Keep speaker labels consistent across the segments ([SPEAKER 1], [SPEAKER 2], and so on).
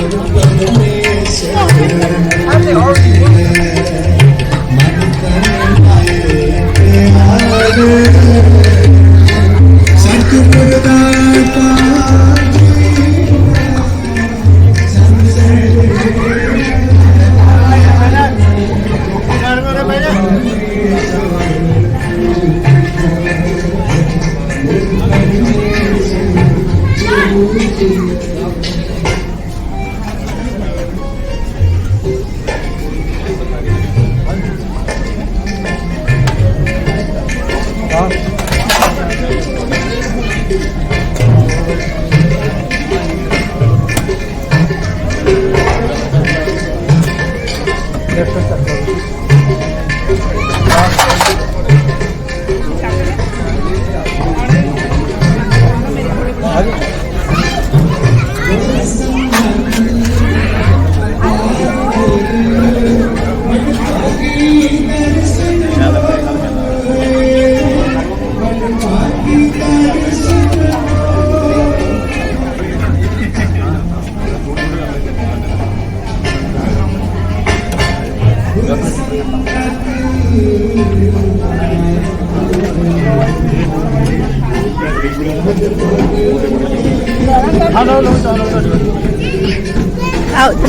[SPEAKER 1] I'm the
[SPEAKER 2] already 아니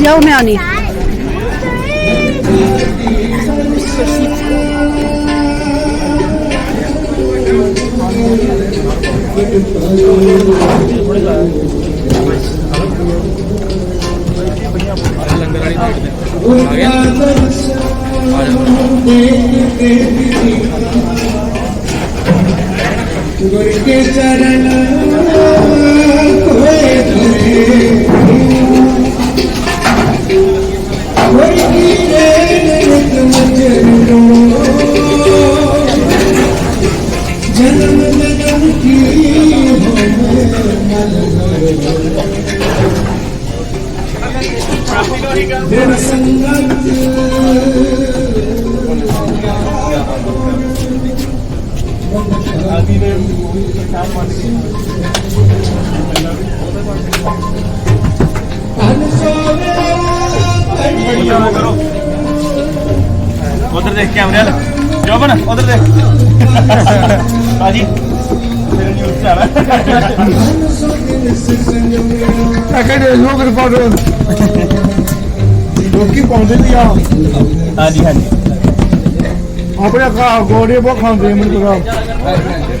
[SPEAKER 2] ਮੈਂ ਆਉਣੀ।
[SPEAKER 1] ਗੁਰ ਕੇ ਚਰਨ ਕੋਏ ਧਰੇ। ਮਲ ਸੰਗਤ
[SPEAKER 3] ਉਧਰ ਦੇਖ ਕੈਮਰੇ ਵਾਲ। ਜੋਬਨ ਉਧਰ ਦੇਖ। ਬਾਜੀ ਮੇਰੇ ਨਿਊਜ਼ ਚਾਲਾ
[SPEAKER 1] ਕਹਿੰਦੇ, ਲੋਕ ਰਿਪੋਰਟ ਲੋਕੀ ਪਾਉਂਦੇ ਵੀ ਆ।
[SPEAKER 3] ਹਾਂਜੀ ਹਾਂਜੀ।
[SPEAKER 1] ਆਪਣੇ ਕਾ ਗੋੜੇ ਬਹੁਤ ਖਾਂਦੇ ਮੈਨੂੰ ਪਤਾ।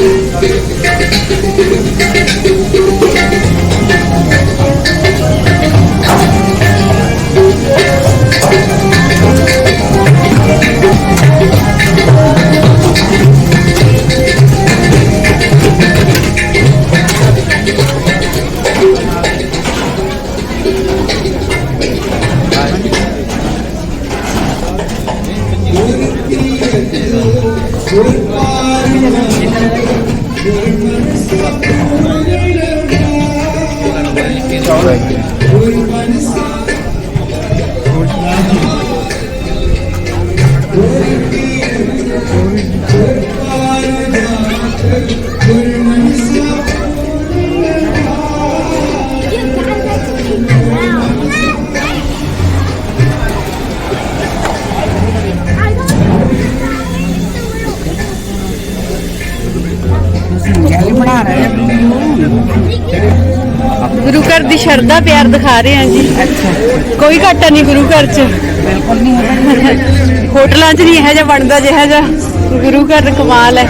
[SPEAKER 2] thank ਸ਼ਰਧਾ ਪਿਆਰ ਦਿਖਾ ਰਹੇ ਹਾਂ ਜੀ। ਕੋਈ ਘਾਟਾ ਨਹੀਂ ਗੁਰੂ ਘਰ 'ਚ। ਹੋਟਲਾਂ 'ਚ ਨਹੀਂ ਇਹੋ ਜਿਹਾ ਬਣਦਾ ਜਿਹਾ ਜਿਹਾ। ਗੁਰੂ ਘਰ ਕਮਾਲ ਹੈ।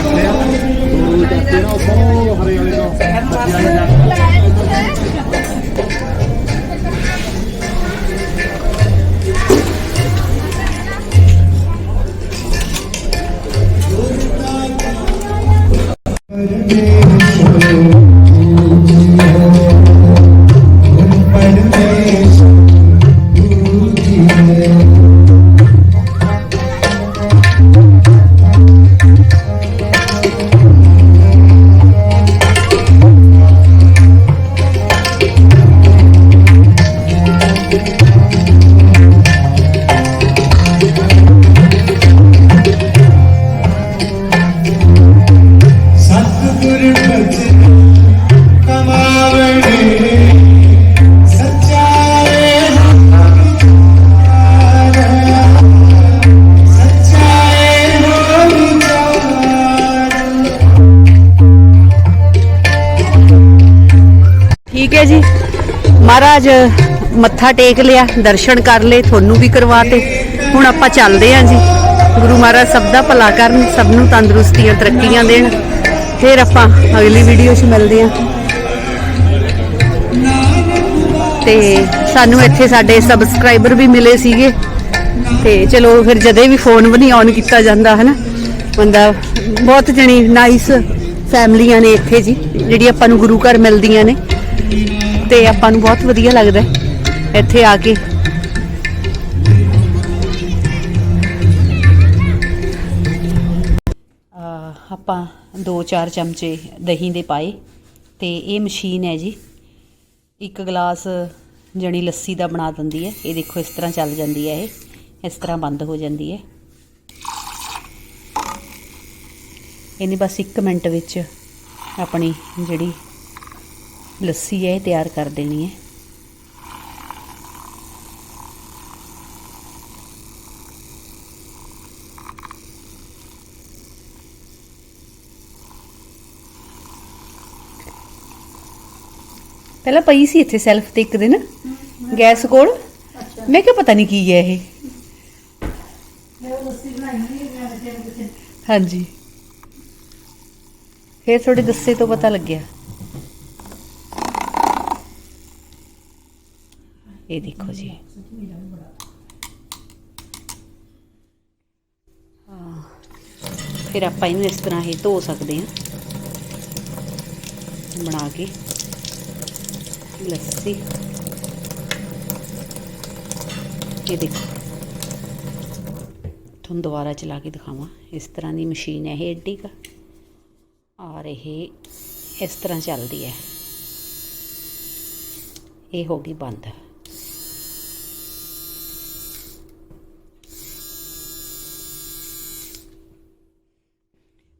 [SPEAKER 2] ਮਹਾਰਾਜ, ਮੱਥਾ ਟੇਕ ਲਿਆ, ਦਰਸ਼ਨ ਕਰ ਲਏ, ਤੁਹਾਨੂੰ ਵੀ ਕਰਵਾਤੇ। ਹੁਣ ਆਪਾਂ ਚੱਲਦੇ ਆਂ ਜੀ। ਗੁਰੂ ਮਹਾਰਾਜ ਸਭ ਦਾ ਭਲਾ ਕਰਨ, ਸਭ ਨੂੰ ਤੰਦਰੁਸਤੀਆਂ, ਤਰੱਕੀਆਂ ਦੇਣ। ਫਿਰ ਆਪਾਂ ਅਗਲੀ ਵੀਡੀਓ 'ਚ ਮਿਲਦੇ ਆਂ। ਤੇ ਸਾਨੂੰ ਇੱਥੇ ਸਾਡੇ ਸਬਸਕ੍ਰਾਈਬਰ ਵੀ ਮਿਲੇ ਸੀਗੇ। ਤੇ ਚਲੋ ਫਿਰ ਜਦੇ ਵੀ ਫੋਨ ਵੀ ਨਹੀਂ ਔਨ ਕੀਤਾ ਜਾਂਦਾ, ਹਨਾ? ਬੰਦਾ ਬਹੁਤ ਜਣੀ ਨਾਈਸ ਫੈਮਲੀਆਂ ਨੇ ਇੱਥੇ ਜੀ, ਜਿਹੜੀ ਆਪਾਂ ਨੂੰ ਗੁਰੂ ਘਰ ਮਿਲਦੀਆਂ ਨੇ। ਤੇ ਆਪਾਂ ਨੂੰ ਬਹੁਤ ਵਧੀਆ ਲੱਗਦਾ ਇੱਥੇ ਆ ਕੇ। ਆਪਾਂ 2-4 ਚਮਚੇ ਦਹੀਂ ਦੇ ਪਾਏ ਤੇ ਇਹ ਮਸ਼ੀਨ ਹੈ ਜੀ। ਇੱਕ ਗਲਾਸ ਜਣੀ ਲੱਸੀ ਦਾ ਬਣਾ ਦਿੰਦੀ ਹੈ। ਇਹ ਦੇਖੋ ਇਸ ਤਰ੍ਹਾਂ ਚੱਲ ਜਾਂਦੀ ਹੈ ਇਹ। ਇਸ ਤਰ੍ਹਾਂ ਬੰਦ ਹੋ ਜਾਂਦੀ ਹੈ। ਇਹਨੇ ਬਸ 1 ਮਿੰਟ ਵਿੱਚ ਆਪਣੀ ਜਿਹੜੀ ਲੱਸੀ ਹੈ, ਇਹ ਤਿਆਰ ਕਰ ਦੇਣੀ ਹੈ। ਪਹਿਲਾਂ ਪਈ ਸੀ ਇੱਥੇ ਸੈਲਫ ਤੇ ਇੱਕ ਦਿਨ, ਗੈਸ ਕੋਲ। ਮੈਂ ਕਿਹਾ ਪਤਾ ਨਹੀਂ ਕੀ ਹੈ ਇਹ। ਹਾਂਜੀ। ਫਿਰ ਥੋੜੇ ਦੱਸੇ ਤੋਂ ਪਤਾ ਲੱਗਿਆ। ਇਹ ਦੇਖੋ ਜੀ। ਹਾਂ, ਫਿਰ ਆਪਾਂ ਇਹਨੂੰ ਇਸ ਤਰ੍ਹਾਂ ਹੀ ਧੋ ਸਕਦੇ ਹਾਂ। ਬਣਾ ਕੇ। ਲੱਸੀ। ਇਹ ਦੇਖੋ। ਤੁਹਾਨੂੰ ਦੁਬਾਰਾ ਚਲਾ ਕੇ ਦਿਖਾਵਾਂ। ਇਸ ਤਰ੍ਹਾਂ ਦੀ ਮਸ਼ੀਨ ਹੈ ਇਹ ਏਡੀ ਕਾ। ਔਰ ਇਹ ਇਸ ਤਰ੍ਹਾਂ ਚੱਲਦੀ ਹੈ। ਇਹ ਹੋ ਗਈ ਬੰਦ।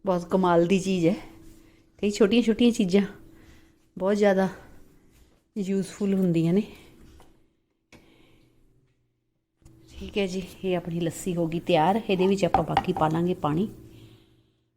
[SPEAKER 2] ਬਹੁਤ ਕਮਾਲ ਦੀ ਚੀਜ਼ ਹੈ। ਕਈ ਛੋਟੀਆਂ ਛੋਟੀਆਂ ਚੀਜ਼ਾਂ ਬਹੁਤ ਜ਼ਿਆਦਾ ਯੂਜ਼ਫੁਲ ਹੁੰਦੀਆਂ ਨੇ। ਠੀਕ ਹੈ ਜੀ, ਇਹ ਆਪਣੀ ਲੱਸੀ ਹੋ ਗਈ ਤਿਆਰ। ਇਹਦੇ ਵਿੱਚ ਆਪਾਂ ਬਾਕੀ ਪਾ ਲਾਂਗੇ ਪਾਣੀ।